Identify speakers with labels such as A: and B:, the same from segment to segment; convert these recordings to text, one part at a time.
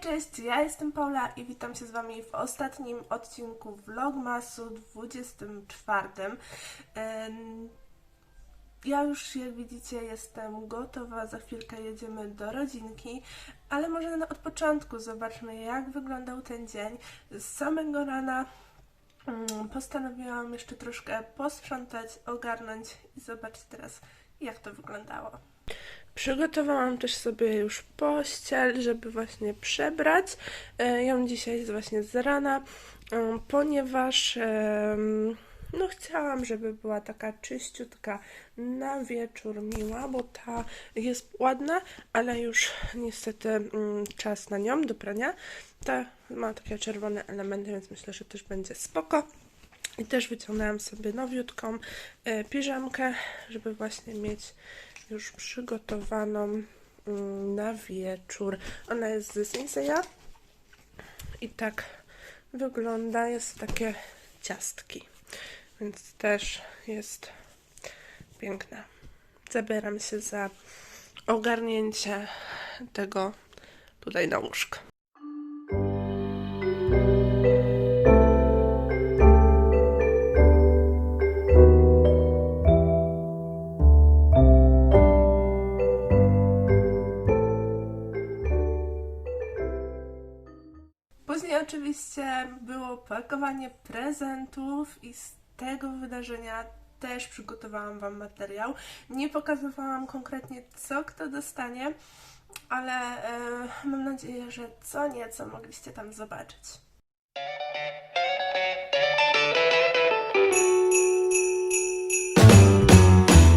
A: cześć, ja jestem Paula i witam się z Wami w ostatnim odcinku Vlogmasu 24. Em, Ja już, jak widzicie, jestem gotowa, za chwilkę jedziemy do rodzinki, ale może od początku zobaczmy, jak wyglądał ten dzień. Z samego rana mm, postanowiłam jeszcze troszkę posprzątać, ogarnąć i zobaczcie teraz, jak to wyglądało. Przygotowałam też sobie już pościel, żeby właśnie przebrać e, ją dzisiaj z- właśnie z rana, e, ponieważ no chciałam, żeby była taka czyściutka na wieczór miła, bo ta jest ładna, ale już niestety mm, czas na nią do prania. Ta ma takie czerwone elementy, więc myślę, że też będzie spoko. I też wyciągnęłam sobie nowiutką e, piżamkę, żeby właśnie mieć już przygotowaną mm, na wieczór. Ona jest z Sinseya i tak wygląda. Jest takie ciastki, więc też jest piękna. Zabieram się za ogarnięcie tego tutaj na łóżko. Oczywiście było pakowanie prezentów i z tego wydarzenia też przygotowałam Wam materiał. Nie pokazywałam konkretnie co kto dostanie, ale e, mam nadzieję, że co nieco mogliście tam zobaczyć.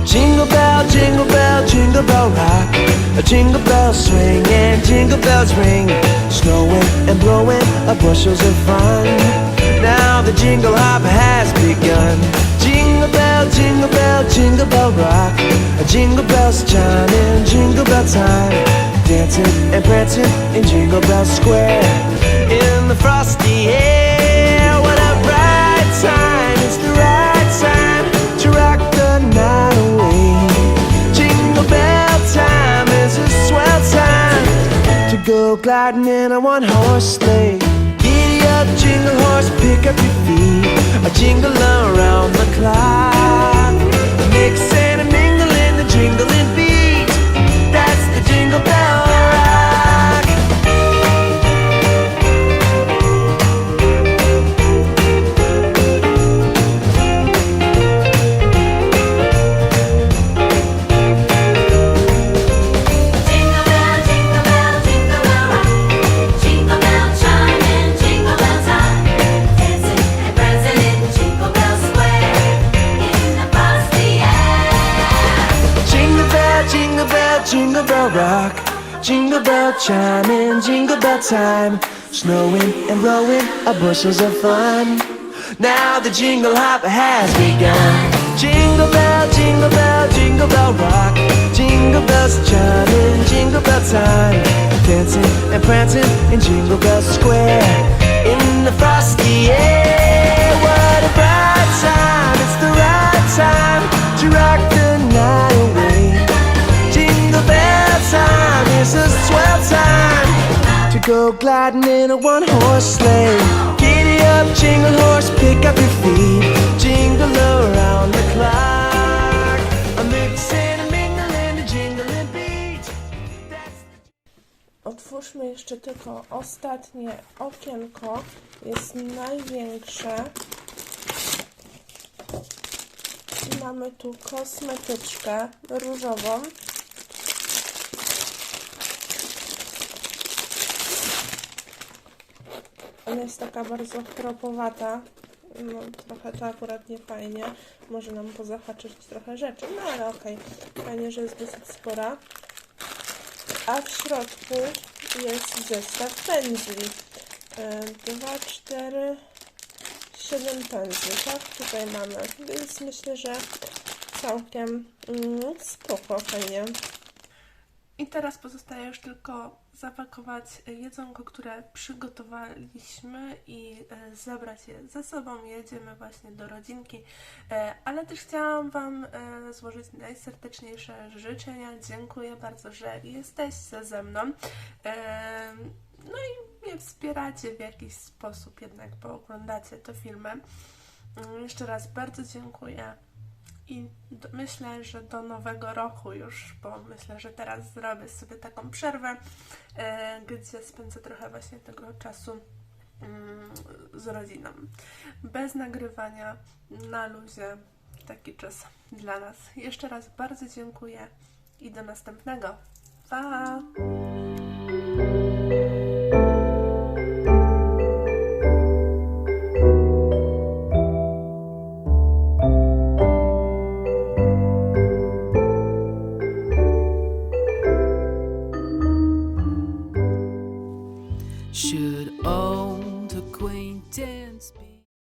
B: Jingle bell, jingle bell, jingle bell rock. A jingle bell swing and jingle bells ring. Bushels of fun. Now the jingle hop has begun. Jingle bell, jingle bell, jingle bell rock. Jingle bells chiming, jingle bell time. Dancing and prancing in Jingle Bell Square. In the frosty air, what a bright time! It's the right time to rock the night away. Jingle bell time is a swell time to go gliding in a one horse sleigh. Jingle bell, rock.
C: Jingle bell chiming, jingle bell time.
B: Snowing and blowing up bushels of fun. Now the jingle hop has begun. Jingle bell, jingle bell, jingle bell rock. Jingle bells chiming, jingle bell time. Dancing and prancing in Jingle Bell Square. In the frosty air, what a bright time! It's the right time to rock the night gliding in a one horse sleigh. Giddy up, jingle horse, pick up your feet. Jingle around the clock.
A: Otwórzmy jeszcze tylko ostatnie okienko. Jest największe. Mamy tu kosmetyczkę różową. Ona jest taka bardzo chropowata. No, trochę to akurat nie fajnie. Może nam pozahaczyć trochę rzeczy, no ale okej. Fajnie, że jest dosyć spora a w środku jest zestaw pędzli. 2, 4, 7 pędzli, tak? Tutaj mamy, więc myślę, że całkiem mm, spoko, fajnie. I teraz pozostaje już tylko zapakować jedzonko, które przygotowaliśmy i e, zabrać je ze sobą. Jedziemy właśnie do rodzinki, e, ale też chciałam Wam e, złożyć najserdeczniejsze życzenia. Dziękuję bardzo, że jesteście ze mną. No i mnie wspieracie w jakiś sposób, jednak bo oglądacie te filmy. Mm, Jeszcze raz bardzo dziękuję i myślę, że do nowego roku już, bo myślę, że teraz zrobię sobie taką przerwę, e, gdzie spędzę trochę właśnie tego czasu mm, z rodziną. Bez nagrywania, na luzie, taki czas dla nas. Jeszcze raz bardzo dziękuję i do następnego. Pa!